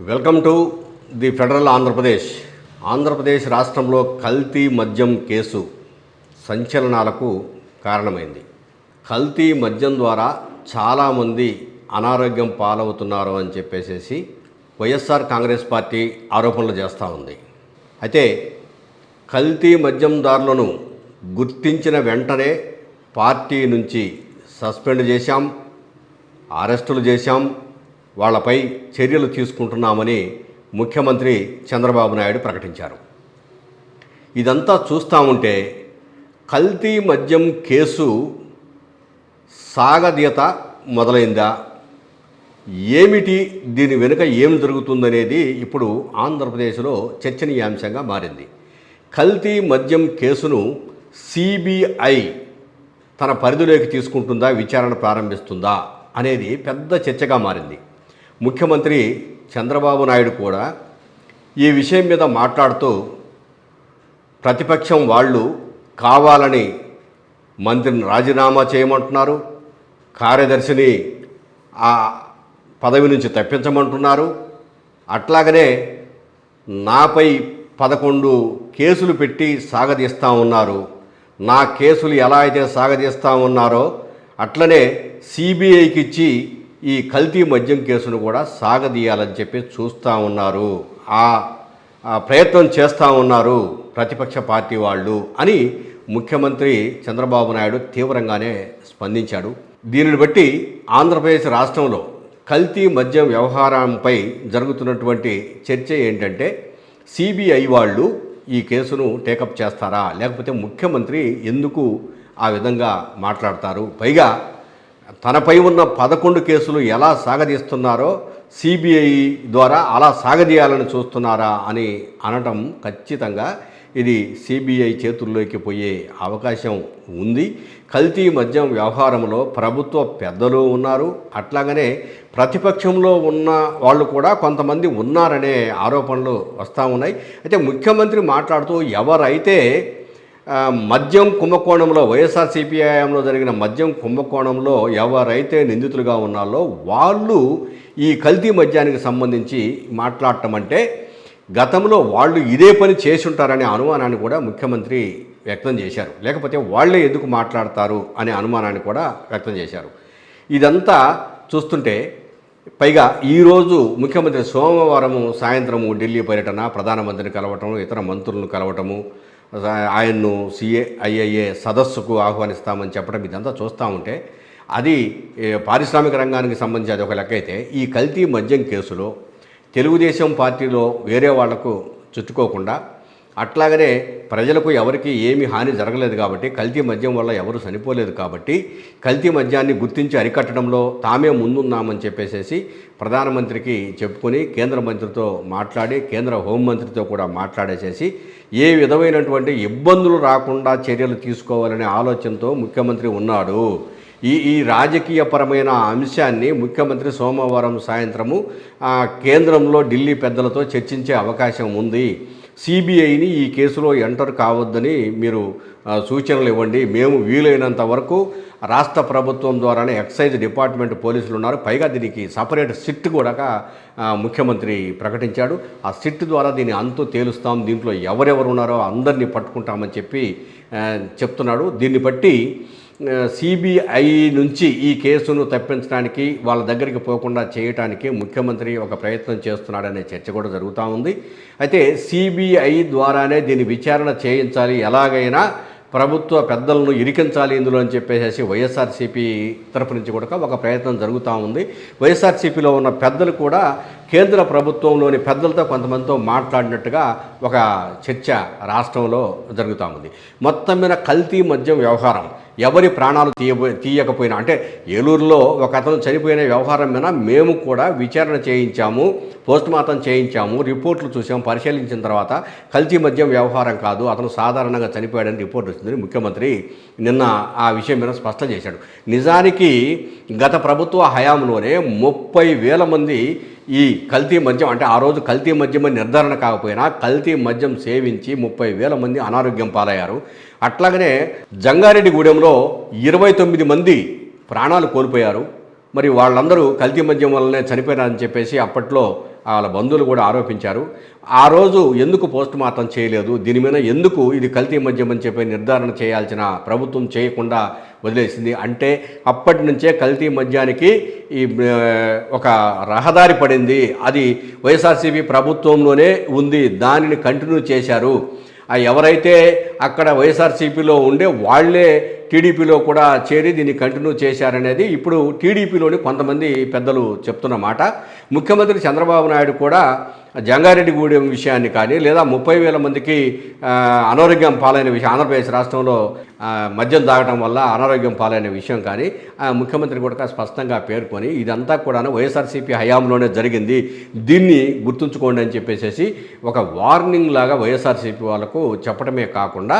Welcome to the Federal Andhra Pradesh. Andhra Pradesh రాష్ట్రంలో కల్తీ మద్యం కేసు సంచలనాలకు కారణమైంది. కల్తీ మద్యం ద్వారా చాలామంది అనారోగ్యం పాలవుతున్నారు అని చెప్పేసేసి వైఎస్ఆర్ కాంగ్రెస్ పార్టీ ఆరోపణలు చేస్తూ ఉంది. అయితే కల్తీ మద్యందారులను గుర్తించిన వెంటనే పార్టీ నుంచి సస్పెండ్ చేశాం అరెస్టులు చేశాం వాళ్ళపై చర్యలు తీసుకుంటున్నామని ముఖ్యమంత్రి చంద్రబాబు నాయుడు ప్రకటించారు. ఇదంతా చూస్తూ ఉంటే కల్తీ మద్యం కేసు సాగదీత మొదలైందా? ఏమిటి దీని వెనుక ఏం జరుగుతుందనేది ఇప్పుడు ఆంధ్రప్రదేశ్లో చర్చనీయాంశంగా మారింది. కల్తీ మద్యం కేసును సిబిఐ తన పరిధిలోకి తీసుకుంటుందా? విచారణ ప్రారంభిస్తుందా? అనేది పెద్ద చర్చగా మారింది. ముఖ్యమంత్రి చంద్రబాబు నాయుడు కూడా ఈ విషయం మీద మాట్లాడుతూ ప్రతిపక్షం వాళ్ళు కావాలని మంత్రిని రాజీనామా చేయమంటున్నారు. కార్యదర్శిని ఆ పదవి నుంచి తప్పించమంటున్నారు. అట్లాగనే నాపై పదకొండు కేసులు పెట్టి సాగదీస్తూ ఉన్నారు. నా కేసులు ఎలా అయితే సాగదీస్తూ ఉన్నారో అట్లనే సిబిఐకి ఇచ్చి ఈ కల్తీ మద్యం కేసును కూడా సాగదీయాలని చెప్పి చూస్తూ ఉన్నారు. ఆ ప్రయత్నం చేస్తూ ఉన్నారు ప్రతిపక్ష పార్టీ వాళ్ళు అని ముఖ్యమంత్రి చంద్రబాబు నాయుడు తీవ్రంగానే స్పందించాడు. దీనిని బట్టి ఆంధ్రప్రదేశ్ రాష్ట్రంలో కల్తీ మద్యం వ్యవహారంపై జరుగుతున్నటువంటి చర్చ ఏంటంటే సిబిఐ వాళ్ళు ఈ కేసును టేకప్ చేస్తారా? లేకపోతే ముఖ్యమంత్రి ఎందుకు ఆ విధంగా మాట్లాడతారు? పైగా తనపై ఉన్న పదకొండు కేసులు ఎలా సాగదీస్తున్నారో సిబిఐ ద్వారా అలా సాగదీయాలని చూస్తున్నారా అని అనటం ఖచ్చితంగా ఇది సిబిఐ చేతుల్లోకి పోయే అవకాశం ఉంది. కల్తీ మద్యం వ్యవహారంలో ప్రభుత్వ పెద్దలు ఉన్నారు. అట్లాగనే ప్రతిపక్షంలో ఉన్న వాళ్ళు కూడా కొంతమంది ఉన్నారనే ఆరోపణలు వస్తూ ఉన్నాయి. అయితే ముఖ్యమంత్రి మాట్లాడుతూ ఎవరైతే మద్యం కుంభకోణంలో వైఎస్ఆర్ సిపిఐఎంలో జరిగిన మద్యం కుంభకోణంలో ఎవరైతే నిందితులుగా ఉన్నారో వాళ్ళు ఈ కల్తీ మద్యానికి సంబంధించి మాట్లాడటం అంటే గతంలో వాళ్ళు ఇదే పని చేసి ఉంటారనే అనుమానాన్ని కూడా ముఖ్యమంత్రి వ్యక్తం చేశారు. లేకపోతే వాళ్ళే ఎందుకు మాట్లాడతారు అనే అనుమానాన్ని కూడా వ్యక్తం చేశారు. ఇదంతా చూస్తుంటే పైగా ఈరోజు ముఖ్యమంత్రి సోమవారము సాయంత్రము ఢిల్లీ పర్యటన ప్రధానమంత్రిని కలవటం ఇతర మంత్రులను కలవటము ఆయన్ను సిఏఐఐఏ సదస్సుకు ఆహ్వానిస్తామని చెప్పడం ఇదంతా చూస్తూ ఉంటే అది పారిశ్రామిక రంగానికి సంబంధించి అది ఒక లెక్క అయితే ఈ కల్తీ మద్యం కేసులో తెలుగుదేశం పార్టీలో వేరే వాళ్ళకు చుట్టుకోకుండా అట్లాగనే ప్రజలకు ఎవరికి ఏమి హాని జరగలేదు కాబట్టి కల్తీ మద్యం వల్ల ఎవరు చనిపోలేదు కాబట్టి కల్తీ మద్యాన్ని గుర్తించి అరికట్టడంలో తామే ముందున్నామని చెప్పేసేసి ప్రధానమంత్రికి చెప్పుకొని కేంద్ర మంత్రితో మాట్లాడి కేంద్ర హోంమంత్రితో కూడా మాట్లాడేసేసి ఏ విధమైనటువంటి ఇబ్బందులు రాకుండా చర్యలు తీసుకోవాలనే ఆలోచనతో ముఖ్యమంత్రి ఉన్నాడు. ఈ ఈ రాజకీయపరమైన అంశాన్ని ముఖ్యమంత్రి సోమవారం సాయంత్రము కేంద్రంలో ఢిల్లీ పెద్దలతో చర్చించే అవకాశం ఉంది. సిబిఐని ఈ కేసులో ఎంటర్ కావద్దని మీరు సూచనలు ఇవ్వండి. మేము వీలైనంత వరకు రాష్ట్ర ప్రభుత్వం ద్వారానే ఎక్సైజ్ డిపార్ట్మెంట్ పోలీసులు ఉన్నారు. పైగా దీనికి సపరేట్ సిట్ కూడా ముఖ్యమంత్రి ప్రకటించాడు. ఆ సిట్ ద్వారా దీన్ని అంతు తేలుస్తాం. దీంట్లో ఎవరెవరు ఉన్నారో అందరినీ పట్టుకుంటామని చెప్పి చెప్తున్నాడు. దీన్ని బట్టి సిబిఐ నుంచి ఈ కేసును తప్పించడానికి వాళ్ళ దగ్గరికి పోకుండా చేయటానికి ముఖ్యమంత్రి ఒక ప్రయత్నం చేస్తున్నాడనే చర్చ కూడా జరుగుతూ ఉంది. అయితే సిబిఐ ద్వారానే దీన్ని విచారణ చేయించాలి. ఎలాగైనా ప్రభుత్వ పెద్దలను ఇరికించాలి ఇందులో అని చెప్పేసి వైఎస్ఆర్సీపీ తరపు నుంచి కూడా ఒక ప్రయత్నం జరుగుతూ ఉంది. వైఎస్ఆర్సీపీలో ఉన్న పెద్దలు కూడా కేంద్ర ప్రభుత్వంలోని పెద్దలతో కొంతమందితో మాట్లాడినట్టుగా ఒక చర్చ రాష్ట్రంలో జరుగుతూ ఉంది. మొత్తం మీద కల్తీ మద్యం వ్యవహారం. ఎవరి ప్రాణాలు తీయబో తీయకపోయినా అంటే ఏలూరులో ఒక అతను చనిపోయిన వ్యవహారం మీద మేము కూడా విచారణ చేయించాము పోస్ట్ మార్టం చేయించాము రిపోర్ట్లు చూసాము పరిశీలించిన తర్వాత కల్తీ మద్యం వ్యవహారం కాదు అతను సాధారణంగా చనిపోయాడని రిపోర్ట్ వచ్చిందని ముఖ్యమంత్రి నిన్న ఆ విషయం మీద స్పష్టం చేశాడు. నిజానికి గత ప్రభుత్వ హయాంలోనే ముప్పై వేల మంది ఈ కల్తీ మద్యం అంటే ఆ రోజు కల్తీ మద్యం అని నిర్ధారణ కాకపోయినా కల్తీ మద్యం సేవించి ముప్పై వేల మంది అనారోగ్యం పాలయ్యారు. అట్లాగనే జంగారెడ్డిగూడెంలో ఇరవై తొమ్మిది మంది ప్రాణాలు కోల్పోయారు. మరి వాళ్ళందరూ కల్తీ మద్యం వల్లనే చనిపోయారని చెప్పేసి అప్పట్లో వాళ్ళ బంధువులు కూడా ఆరోపించారు. ఆ రోజు ఎందుకు పోస్ట్ మార్టం చేయలేదు? దీని మీద ఎందుకు ఇది కల్తీ మద్యం అని చెప్పి నిర్ధారణ చేయాల్సిన ప్రభుత్వం చేయకుండా వదిలేసింది? అంటే అప్పటి నుంచే కల్తీ మద్యానికి ఈ ఒక రహదారి పడింది. అది వైఎస్ఆర్సీపీ ప్రభుత్వంలోనే ఉంది. దానిని కంటిన్యూ చేశారు. ఎవరైతే అక్కడ వైఎస్ఆర్సీపీలో ఉండే వాళ్ళే టీడీపీలో కూడా చేరి దీన్ని కంటిన్యూ చేశారనేది ఇప్పుడు టీడీపీలోని కొంతమంది పెద్దలు చెప్తున్న మాట. ముఖ్యమంత్రి చంద్రబాబు నాయుడు కూడా జంగారెడ్డిగూడెం విషయాన్ని కానీ లేదా ముప్పై వేల మందికి అనారోగ్యం పాలైన విషయం ఆంధ్రప్రదేశ్ రాష్ట్రంలో మద్యం తాగడం వల్ల అనారోగ్యం పాలైన విషయం కానీ ముఖ్యమంత్రి కూడా స్పష్టంగా పేర్కొని ఇదంతా కూడా వైఎస్ఆర్సీపీ హయాంలోనే జరిగింది. దీన్ని గుర్తుంచుకోండి అని చెప్పేసి ఒక వార్నింగ్ లాగా వైఎస్ఆర్సీపీ వాళ్ళకు చెప్పడమే కాకుండా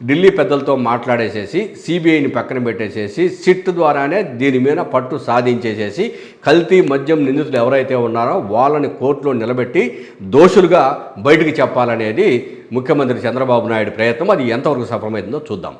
ఢిల్లీ పెద్దలతో మాట్లాడేసేసి సిబిఐని పక్కన పెట్టేసేసి సిట్ ద్వారానే దీని మీద పట్టు సాధించేసేసి కల్తీ మద్యం నిందితులు ఎవరైతే ఉన్నారో వాళ్ళని కోర్టులో నిలబెట్టి దోషులుగా బయటికి చెప్పాలనేది ముఖ్యమంత్రి చంద్రబాబు నాయుడు ప్రయత్నం. అది ఎంతవరకు సఫలమైందో చూద్దాం.